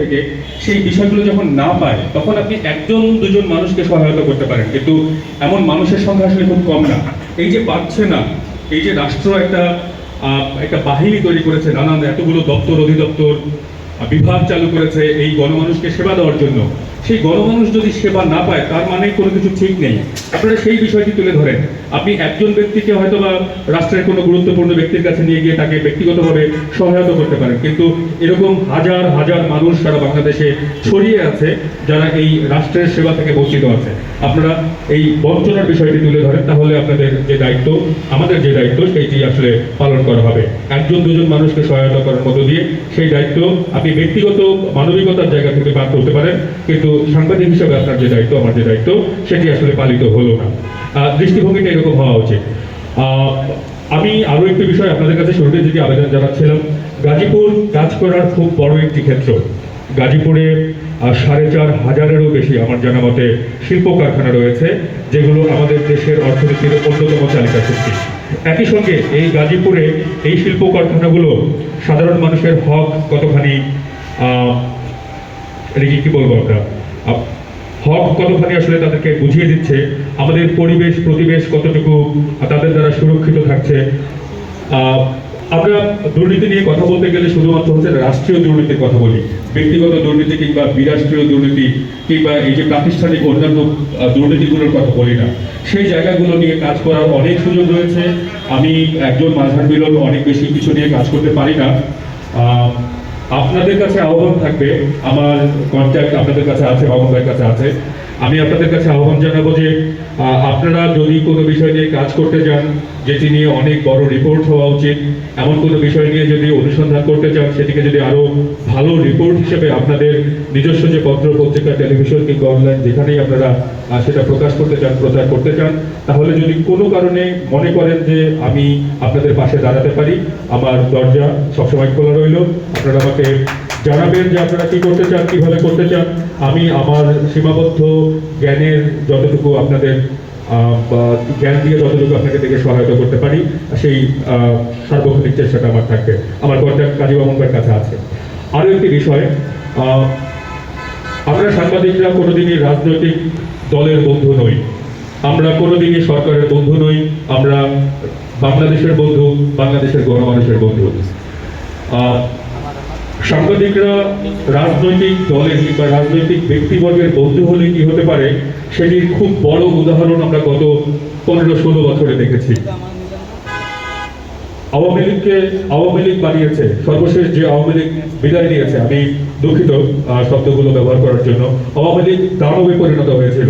থেকে সেই বিষয়গুলো যখন না পায়, তখন আপনি একজন দুজন মানুষকে সহায়তা করতে পারেন। কিন্তু এমন মানুষের সংখ্যা আসলে খুব কম না। এই যে পাচ্ছে না এই যে রাষ্ট্র একটা একটা বাহিনী তৈরি করেছে, নানান এতগুলো দপ্তর, অধিদপ্তর বিভাগ চালু করেছে, এই গণমানুষকে সেবা দেওয়ার জন্য। সেই গণমানুষ যদি সেবা না পায়, তার মানে কোনো কিছু ঠিক নেই। আপনারা সেই বিষয়টি তুলে ধরেন। আপনি একজন ব্যক্তিকে হয়তো বা রাষ্ট্রের কোনো গুরুত্বপূর্ণ ব্যক্তির কাছে নিয়ে গিয়ে তাকে ব্যক্তিগতভাবে সহায়তা করতে পারেন, কিন্তু এরকম হাজার হাজার মানুষ সারা বাংলাদেশে ছড়িয়ে আছে, যারা এই রাষ্ট্রের সেবা থেকে বঞ্চিত আছে। আপনারা এই বঞ্চনার বিষয়টি তুলে ধরেন, তাহলে আপনাদের যে দায়িত্ব, আমাদের যে দায়িত্ব, সেইটি আসলে পালন করা হবে। একজন, দুজন মানুষকে সহায়তা করার মধ্য দিয়ে সেই দায়িত্ব আপনি ব্যক্তিগত, মানবিকতার জায়গা থেকে পার করতে পারেন, কিন্তু সাংবাদিক হিসেবে আপনার যে দায়িত্ব, আমার যে দায়িত্ব, সেটি আসলে পালিত হলো না। দৃষ্টিভঙ্গিটা এরকম হওয়া উচিত। আমি আরও একটি বিষয় আপনাদের কাছে শুরুতে যদি আবেদন জানাচ্ছিলাম, গাজীপুর কাজ করার খুব বড় একটি ক্ষেত্র। গাজীপুরে সাড়ে চার হাজারেরও বেশি আমার জানা মতে শিল্প কারখানা রয়েছে, যেগুলো আমাদের দেশের অর্থনীতির অন্যতম চালিকা শক্তি। একই সঙ্গে এই গাজীপুরে এই শিল্প কারখানাগুলো সাধারণ মানুষের হক কতখানি এটাকে কি বলব আমরা? হক কতখানি আসলে তাদেরকে বুঝিয়ে দিচ্ছে, আমাদের পরিবেশ, প্রতিবেশ কতটুকু তাদের দ্বারা সুরক্ষিত থাকছে। আমরা দুর্নীতি নিয়ে কথা বলতে গেলে শুধুমাত্র হচ্ছে রাষ্ট্রীয় দুর্নীতির কথা বলি। ব্যক্তিগত দুর্নীতি কিংবা বিরাষ্ট্রীয় দুর্নীতি কিংবা এই যে প্রাতিষ্ঠানিক অন্যান্য দুর্নীতিগুলোর কথা বলি না। সেই জায়গাগুলো নিয়ে কাজ করার অনেক সুযোগ রয়েছে। আমি একজন মাঝার মিলন অনেক বেশি কিছু নিয়ে কাজ করতে পারি না। আপনাদের কাছে আহ্বান থাকবে আমার কন্ট্যাক্ট আপনাদের কাছে আছে বাবুদের কাছে আছে। আমি আপনাদের কাছে আহ্বান জানাব যে আপনারা যদি কোনো বিষয় নিয়ে কাজ করতে চান যেটি নিয়ে অনেক বড় রিপোর্ট হওয়া উচিত, এমন কোনো বিষয় নিয়ে যদি অনুসন্ধান করতে চান, সেটিকে যদি আরও ভালো রিপোর্ট হিসেবে আপনাদের নিজস্ব যে পত্র, পত্রিকা টেলিভিশন কিংবা অনলাইন যেখানেই আপনারা সেটা প্রকাশ করতে চান, প্রচার করতে চান, তাহলে যদি কোনো কারণে মনে করেন যে আমি আপনাদের পাশে দাঁড়াতে পারি, আমার দরজা সবসময় খোলা রইল, আপনারা আমাকে জানাবেন যে আপনারা কি করতে চান, কীভাবে করতে চান। আমি আমার সীমাবদ্ধ জ্ঞানের যতটুকু আপনাদের জ্ঞান দিয়ে যতটুকু আপনাকে থেকে সহায়তা করতে পারি, সেই সার্বক্ষণিক চেষ্টাটা আমার থাকবে। আমার কন্ট্যাক্ট কাজী মামুনের কাছে আছে। আরও একটি বিষয় আমরা সাংবাদিকরা কোনোদিনই রাজনৈতিক দলের বন্ধু নই। আমরা কোনোদিনই সরকারের বন্ধু নই, আমরা বাংলাদেশের বন্ধু, বাংলাদেশের গণমানুষের বন্ধু। সাংবাদিকরা রাজনৈতিক দলের কিংবা রাজনৈতিক ব্যক্তিবর্গের বন্ধু হলে কি হতে পারে, সেটির খুব বড় উদাহরণ আমরা গত পনেরো ষোলো বছরে দেখেছি। আওয়ামী লীগকে আওয়ামী লীগ বানিয়েছে। সর্বশেষ যে আওয়ামী লীগ বিদায় নিয়েছে, আমি দুঃখিত শব্দগুলো ব্যবহার করার জন্য। আওয়ামী লীগ দানবে পরিণত হয়েছিল।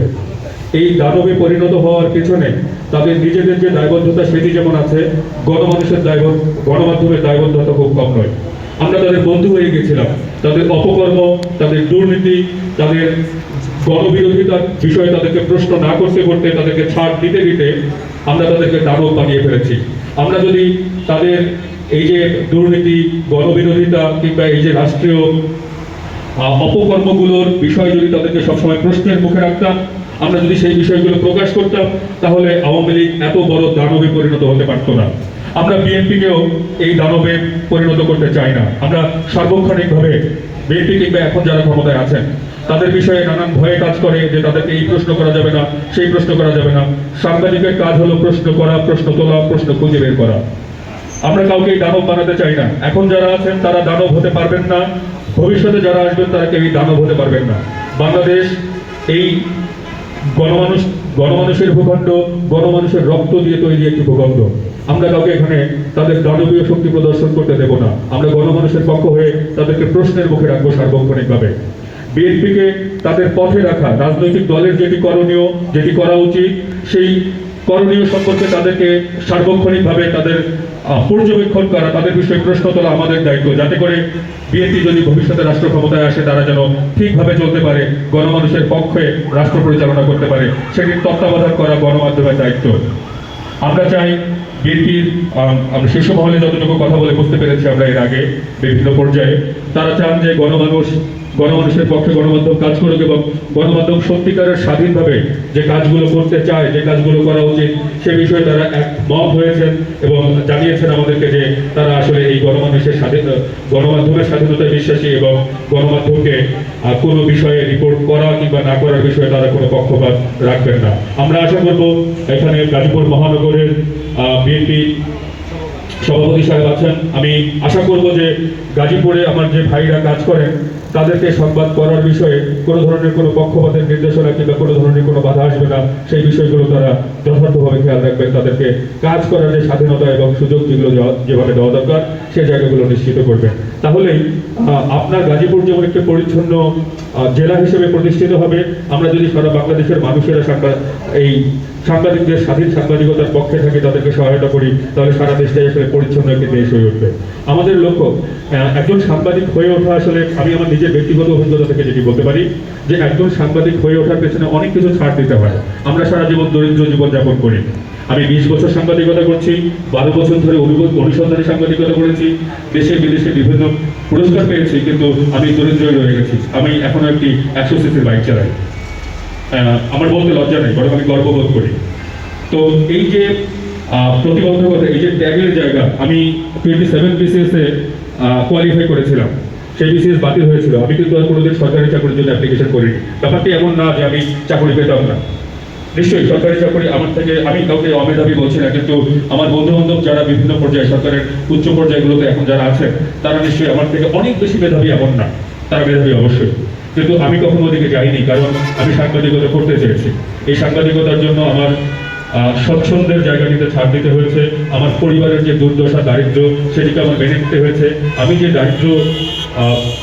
এই দানবে পরিণত হওয়ার পেছনে তাদের নিজেদের যে দায়বদ্ধতা, সেটি যেমন আছে, গণমানুষের দায়বদ্ধ গণমাধ্যমের দায়বদ্ধতা খুব কম নয়। আমরা তাদের বন্ধু হয়ে গেছিলাম। তাদের অপকর্ম, তাদের দুর্নীতি, তাদের গণবিরোধিতার বিষয়ে তাদেরকে প্রশ্ন না করতে করতে, তাদেরকে ছাড় দিতে দিতে আমরা তাদেরকে দানব বানিয়ে ফেলেছি। আমরা যদি তাদের এই যে দুর্নীতি, গণবিরোধিতা কিংবা এই যে রাষ্ট্রীয় অপকর্মগুলোর বিষয় যদি তাদেরকে সবসময় প্রশ্নের মুখে রাখতাম, আমরা যদি সেই বিষয়গুলো প্রকাশ করতাম, তাহলে আওয়ামী লীগ এত বড় দানবে পরিণত হতে পারতো না। আমরা বিএনপিকেও এই দানবে পরিণত করতে চাই না। আমরা সার্বক্ষণিকভাবে বিএনপি কিংবা এখন যারা ক্ষমতায় আছেন, তাদের বিষয়ে নানান ভয়ে কাজ করে যে তাদেরকে এই প্রশ্ন করা যাবে না, সেই প্রশ্ন করা যাবে না। সাংবাদিকের কাজ হলো প্রশ্ন করা, প্রশ্ন তোলা, প্রশ্ন খুঁজে বের করা। আমরা কাউকে দানব বানাতে চাই না। এখন যারা আছেন, তারা দানব হতে পারবেন না। ভবিষ্যতে যারা আসবেন, তারা কেউই দানব হতে পারবেন না। বাংলাদেশ এই গণমানুষ, গণমানুষের ভূখণ্ড, গণমানুষের রক্ত দিয়ে তৈরি একটি ভূখণ্ড। আমরা কাউকে এখানে তাদের দানবীয় শক্তি প্রদর্শন করতে দেব না। আমরা গণমানুষের পক্ষ হয়ে তাদেরকে প্রশ্নের মুখে রাখব সার্বক্ষণিকভাবে। বিএনপিকে তাদের পথে রাখা রাজনৈতিক দলের যেটি করণীয়, যেটি করা উচিত, সেই করণীয় সম্পর্কে তাদেরকে সার্বক্ষণিকভাবে তাদের পর্যবেক্ষণ করা, তাদের বিষয়ে প্রশ্ন তোলা আমাদের দায়িত্ব। যাতে করে বিএনপি যদি ভবিষ্যতে রাষ্ট্র ক্ষমতায় আসে, তারা যেন ঠিকভাবে চলতে পারে, গণমানুষের পক্ষে রাষ্ট্র পরিচালনা করতে পারে সেটির তত্ত্বাবধান করা গণমাধ্যমের দায়িত্ব। আমরা চাই বিএনপির আমরা শীর্ষ মহলে যতটুকু কথা বলে বুঝতে পেরেছি আমরা এর আগে বিভিন্ন পর্যায়ে, তারা চান যে গণমানুষ গণমানুষের পক্ষে গণমাধ্যম কাজ করুক এবং গণমাধ্যম সত্যিকারের স্বাধীনভাবে যে কাজগুলো করতে চায়, যে কাজগুলো করা উচিত, সে বিষয়ে তারা একমত হয়েছেন এবং জানিয়েছেন আমাদেরকে যে তারা আসলে এই গণমানুষের স্বাধীন, গণমাধ্যমের স্বাধীনতায় বিশ্বাসী এবং গণমাধ্যমকে কোনো বিষয়ে রিপোর্ট করা কিংবা না করার বিষয়ে তারা কোনো পক্ষপাত রাখবেন না। আমরা আশা করব এখানে গাজীপুর মহানগরের বিএনপি সভাপতি সাহেব আছেন। আমি আশা করব যে গাজীপুরে আমার যে ভাইরা কাজ করেন তাদেরকে সংবাদ করার বিষয়ে কোনো ধরনের কোনো পক্ষপাতের নির্দেশনা কিংবা কোনো ধরনের কোনো বাধা আসবে না, সেই বিষয়গুলো তারা যথার্থভাবে খেয়াল রাখবেন। তাদেরকে কাজ করার যে স্বাধীনতা এবং সুযোগ যেগুলো যেভাবে দেওয়া দরকার সেই জায়গাগুলো নিশ্চিত করবেন। তাহলেই আপনার গাজীপুর যেমন একটি পরিচ্ছন্ন জেলা হিসেবে প্রতিষ্ঠিত হবে, আমরা যদি সারা বাংলাদেশের মানুষেরা এই সাংবাদিকদের স্বাধীন সাংবাদিকতার পক্ষে থাকি, তাদেরকে সহায়তা করি, তাহলে সারা দেশটাই আসলে পরিচ্ছন্ন একটি দেশ হয়ে উঠবে। আমাদের লক্ষ্য একজন সাংবাদিক হয়ে ওঠা আসলে, আমি আমার নিজের ব্যক্তিগত অভিজ্ঞতা থেকে যেটি বলতে পারি, যে একজন সাংবাদিক হয়ে ওঠার পেছনে অনেক কিছু ছাড় দিতে হয়। আমরা সারা জীবন দরিদ্র জীবনযাপন করি। আমি বিশ বছর সাংবাদিকতা করছি, বারো বছর ধরে অনুভব অনুসন্ধানী সাংবাদিকতা করেছি, দেশে, বিদেশে বিভিন্ন পুরস্কার পেয়েছি, কিন্তু আমি দরিদ্রই রয়ে গেছি। আমি এখনও একটি একশো সিসির বাইক চালাই। আমার বলতে লজ্জা নেই, বরং আমি গর্ববোধ করি। তো এই যে প্রতিবন্ধকতা, এই যে ট্যাগের জায়গা, আমি টোয়েন্টি সেভেন বিসিএস কোয়ালিফাই করেছিলাম। সেই বিসিএস বাতিল হয়েছিল। আমি কিন্তু আর কোনোদিন সরকারি চাকরির জন্য অ্যাপ্লিকেশন করিনি। ব্যাপারটি এমন না যে আমি চাকরি পেতাম না। নিশ্চয়ই সরকারি চাকরি আমার থেকে, আমি কাউকে অমেধাবী বলছি না, কিন্তু আমার বন্ধু বান্ধব যারা বিভিন্ন পর্যায়ে সরকারের উচ্চ পর্যায়গুলোতে এখন যারা আছেন তারা নিশ্চয়ই আমার থেকে অনেক বেশি মেধাবী এমন না। তারা মেধাবী অবশ্যই। কিন্তু আমি কখনো ওদিকে যাইনি, কারণ আমি সাংবাদিকতা করতে চেয়েছি। এই সাংবাদিকতার জন্য আমার স্বচ্ছন্দের জায়গাটিতে ছাড় দিতে হয়েছে। আমার পরিবারের যে দুর্দশা, দারিদ্র্য, সেটিকে আমার মেনে নিতে হয়েছে। আমি যে দারিদ্র